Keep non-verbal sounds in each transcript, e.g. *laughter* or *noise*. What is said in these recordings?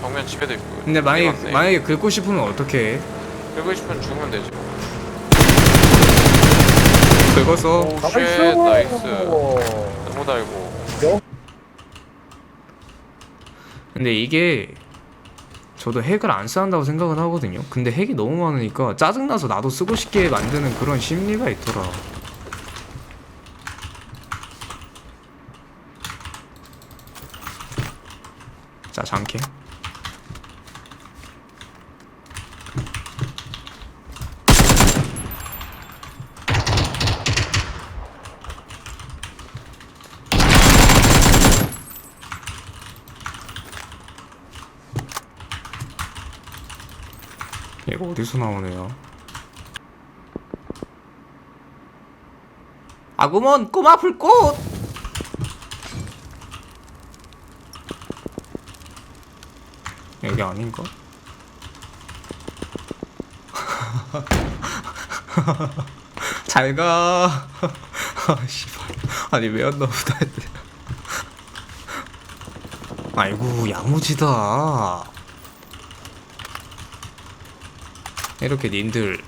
정면 집에도 있고. 근데 만약에. 만약에 긁고 싶으면 어떻게 해? 긁고 싶으면 죽으면 되지. 긁어서 오, 쉣, 나이스. 너무 달고. 근데 이게 저도 핵을 안 쓴다고 생각은 하거든요. 근데 핵이 너무 많으니까 짜증나서 나도 쓰고 싶게 만드는 그런 심리가 있더라. 자, 장캐. 이거 어디서 나오네요? 아구먼 꼬마 불꽃! 여기 아닌가? *laughs* 잘 가. *laughs* 아, 씨발. 아니, 왜안 나오다 했대. 아이고, 야무지다. 이렇게 님들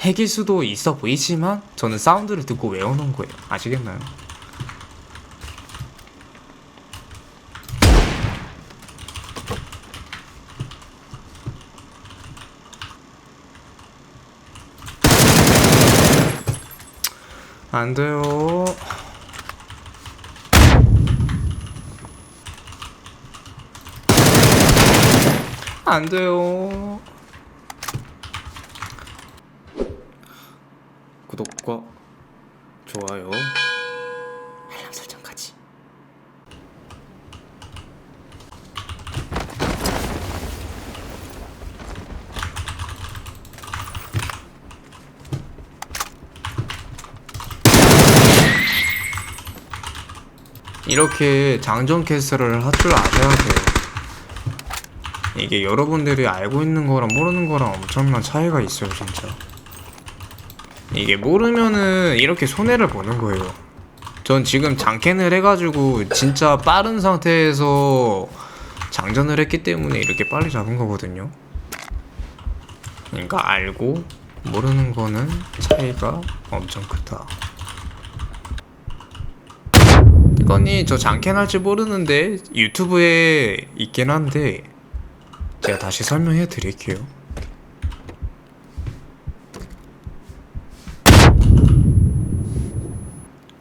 핵일 수도 있어 보이지만 저는 사운드를 듣고 외워놓은 거예요. 아시겠나요? 안 돼요. 안 돼요. 구독과 좋아요, 알람 설정까지. 이렇게 장전 캐스를 할 줄 아셔야 돼요. 이게 여러분들이 알고 있는 거랑 모르는 거랑 엄청난 차이가 있어요, 진짜. 이게 모르면은 이렇게 손해를 보는 거예요. 전 지금 장캔을 해가지고 진짜 빠른 상태에서 장전을 했기 때문에 이렇게 빨리 잡은 거거든요. 그러니까 알고 모르는 거는 차이가 엄청 크다. 이건이 저 장캔 할줄 모르는데 유튜브에 있긴 한데 제가 다시 설명해 드릴게요.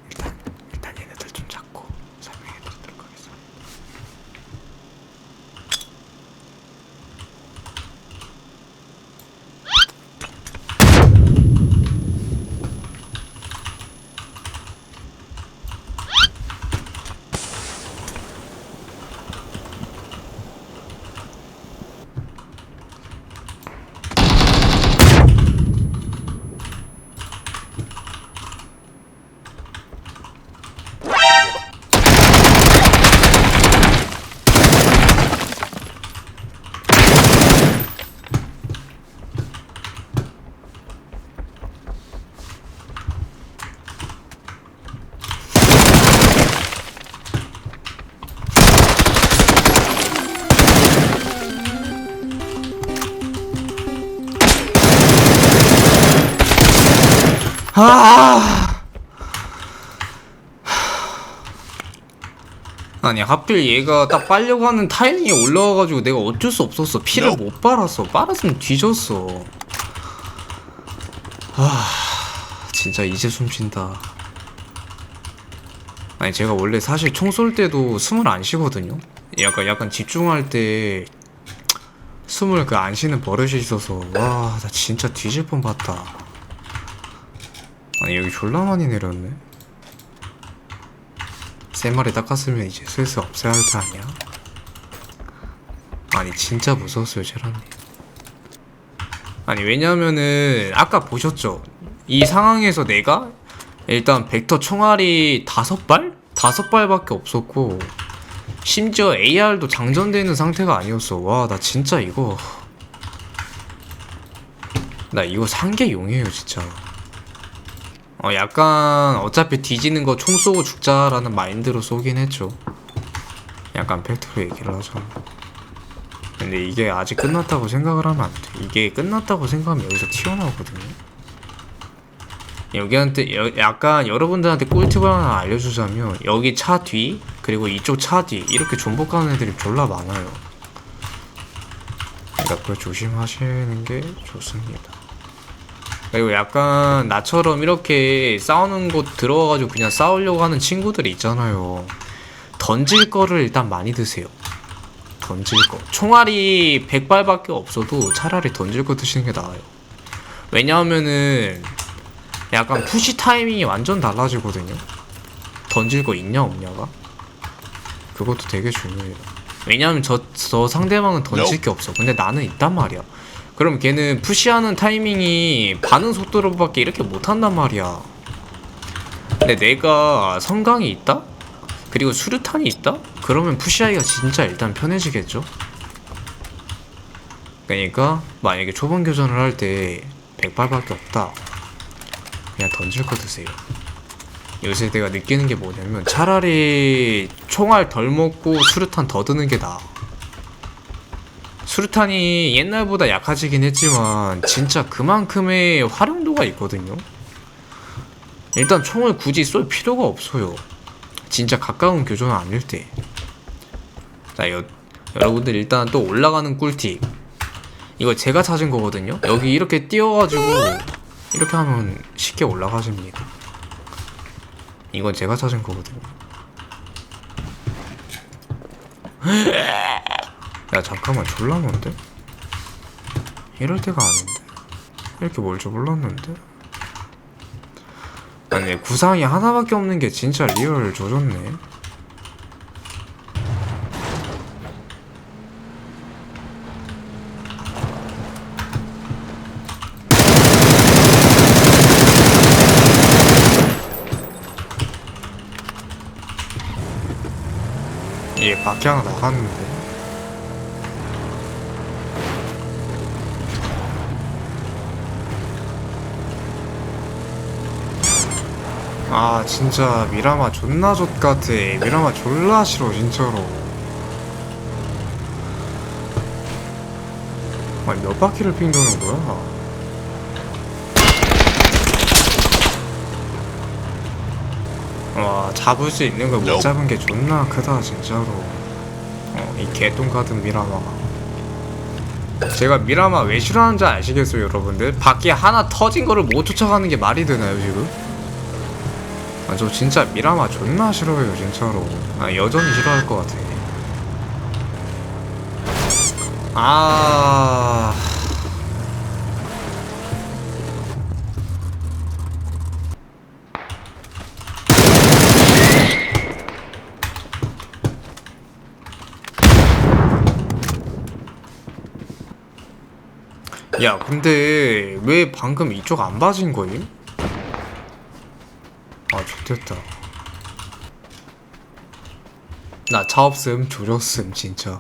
일단 일단 얘네들 좀 잡고 설명해 드리도록 하겠습니다. 아! 아니 하필 얘가 딱 빨려고 하는 타이밍에 올라와가지고 내가 어쩔 수 없었어. 피를 못 빨았어 빨았으면 뒤졌어. 아 진짜 이제 숨쉰다. 아니 제가 원래 사실 총 쏠 때도 숨을 안 쉬거든요. 약간 약간 집중할 때 숨을 그 안 쉬는 버릇이 있어서. 와 나 진짜 뒤질 뻔 봤다 아니 여기 졸라 많이 내렸네 세 마리 닦았으면 이제 슬슬 없애야 할 거 아니야? 아니 진짜 무서웠어요 제라님 아니 왜냐면은 아까 보셨죠? 이 상황에서 내가 일단 벡터 총알이 다섯 발? 다섯 발밖에 없었고 심지어 AR도 장전되어 있는 상태가 아니었어 와 나 진짜 이거 나 이거 상계 용이에요 진짜 어 약간 어차피 뒤지는 거 총 쏘고 죽자라는 마인드로 쏘긴 했죠. 약간 팩트로 얘기를 하자. 근데 이게 아직 끝났다고 생각을 하면 안 돼. 이게 끝났다고 생각하면 여기서 튀어나오거든요. 여기한테 여- 약간 여러분들한테 꿀팁을 하나 알려주자면 여기 차 뒤 그리고 이쪽 차 뒤 이렇게 존버가는 애들이 졸라 많아요. 그러니까 그걸 조심하시는 게 좋습니다. 그리고 약간 나처럼 이렇게 싸우는 곳 들어가가지고 그냥 싸우려고 하는 친구들이 있잖아요. 던질 거를 일단 많이 드세요. 던질 거. 총알이 100발밖에 없어도 차라리 던질 거 드시는 게 나아요. 왜냐하면은 약간 푸시 타이밍이 완전 달라지거든요. 던질 거 있냐 없냐가. 그것도 되게 중요해요. 왜냐하면 저, 저 상대방은 던질 게 없어. 근데 나는 있단 말이야. 그럼 걔는 푸시하는 타이밍이 반응 속도로밖에 이렇게 못한단 말이야. 근데 내가 성강이 있다? 그리고 수류탄이 있다? 그러면 푸시하기가 진짜 일단 편해지겠죠? 그러니까 만약에 초반 교전을 할 때 100발밖에 없다. 그냥 던질 거 드세요. 요새 내가 느끼는 게 뭐냐면 차라리 총알 덜 먹고 수류탄 더 드는 게 나아. 수류탄이 옛날보다 약해지긴 했지만 진짜 그만큼의 활용도가 있거든요. 일단 총을 굳이 쏠 필요가 없어요. 진짜 가까운 교전은 아닐 때. 자, 여, 여러분들 일단 또 올라가는 꿀팁. 이거 제가 찾은 거거든요. 여기 이렇게 띄워가지고 이렇게 하면 쉽게 올라가집니다. 이건 제가 찾은 거거든요. 야 잠깐만 졸라 먼데? 이럴 때가 아닌데. 이렇게 멀 줄 몰랐는데? 아니 구상이 하나밖에 없는 게 진짜 리얼 조졌네. 얘 밖에 하나 나갔는데 아 진짜 미라마 존나 좆같아. 미라마 졸라 싫어 진짜로. 아니 몇 바퀴를 핑 도는 거야? 와 잡을 수 있는 걸 못 잡은 게 존나 크다 진짜로. 어, 이 개똥 같은 미라마가 제가 미라마 왜 싫어하는지 아시겠어요 여러분들? 밖에 하나 터진 거를 못 쫓아가는 게 말이 되나요 지금? 아, 저 진짜 미라마 존나 싫어해요 진짜로. 아 여전히 싫어할 것 같아. 아... 야 근데 왜 방금 이쪽 안 봐진 거임? 아 좋됐다. 나 차 없음 조졌음 진짜.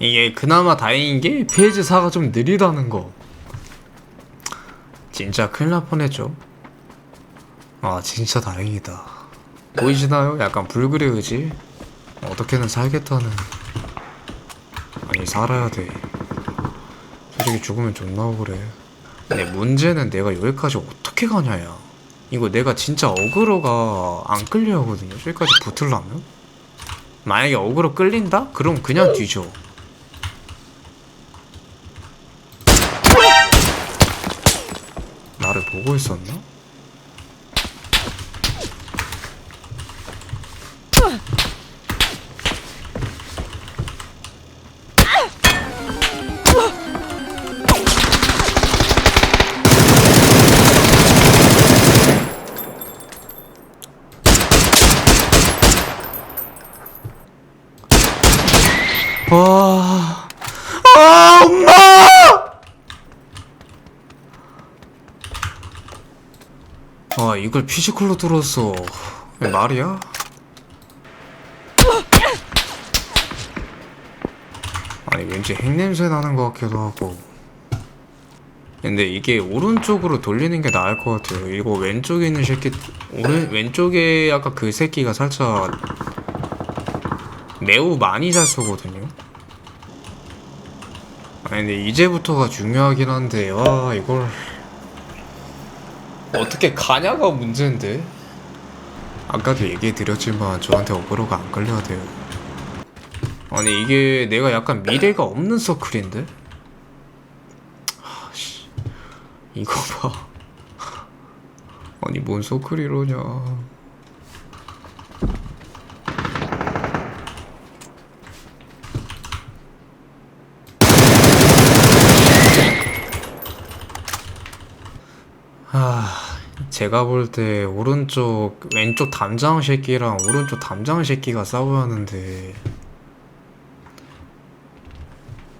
이게 그나마 다행인 게 페이지 4가 좀 느리다는 거. 진짜 큰일 날 뻔했죠. 아 진짜 다행이다. 보이시나요? 약간 불길의 의지? 어떻게든 살겠다는. 아니 살아야 돼. 솔직히 죽으면 존나 억울해. 근데 문제는 내가 여기까지 어떻게 가냐야. 이거 내가 진짜 어그로가 안 끌려 하거든요. 여기까지 붙으려면? 만약에 어그로 끌린다? 그럼 그냥 뒤져. 나를 보고 있었나? 이걸 피지컬로 뚫었어. 왜 말이야? 아니, 왠지 핵냄새 나는 것 같기도 하고. 근데 이게 오른쪽으로 돌리는 게 나을 것 같아요. 이거 왼쪽에 있는 새끼, 오른, 왼쪽에 아까 그 새끼가 살짝 매우 많이 잘 쏘거든요. 아니 근데 이제부터가 중요하긴 한데 와 이걸 어떻게 가냐가 문제인데. 아까도 얘기해 드렸지만 저한테 어그로가 안 걸려야 돼요. 아니 이게 내가 약간 미래가 없는 서클인데? 아씨 이거 봐. 아니 뭔 서클 이러냐. 제가 볼 때 오른쪽 왼쪽 담장 새끼랑 오른쪽 담장 새끼가 싸워야 하는데.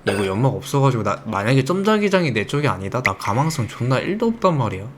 이거 연막 없어가지고 나 만약에 점자기장이 내 쪽이 아니다? 나 가망성 존나 1도 없단 말이야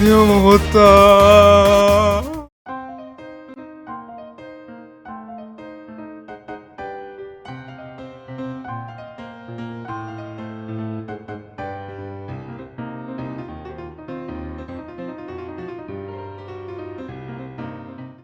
아 드디어 먹었다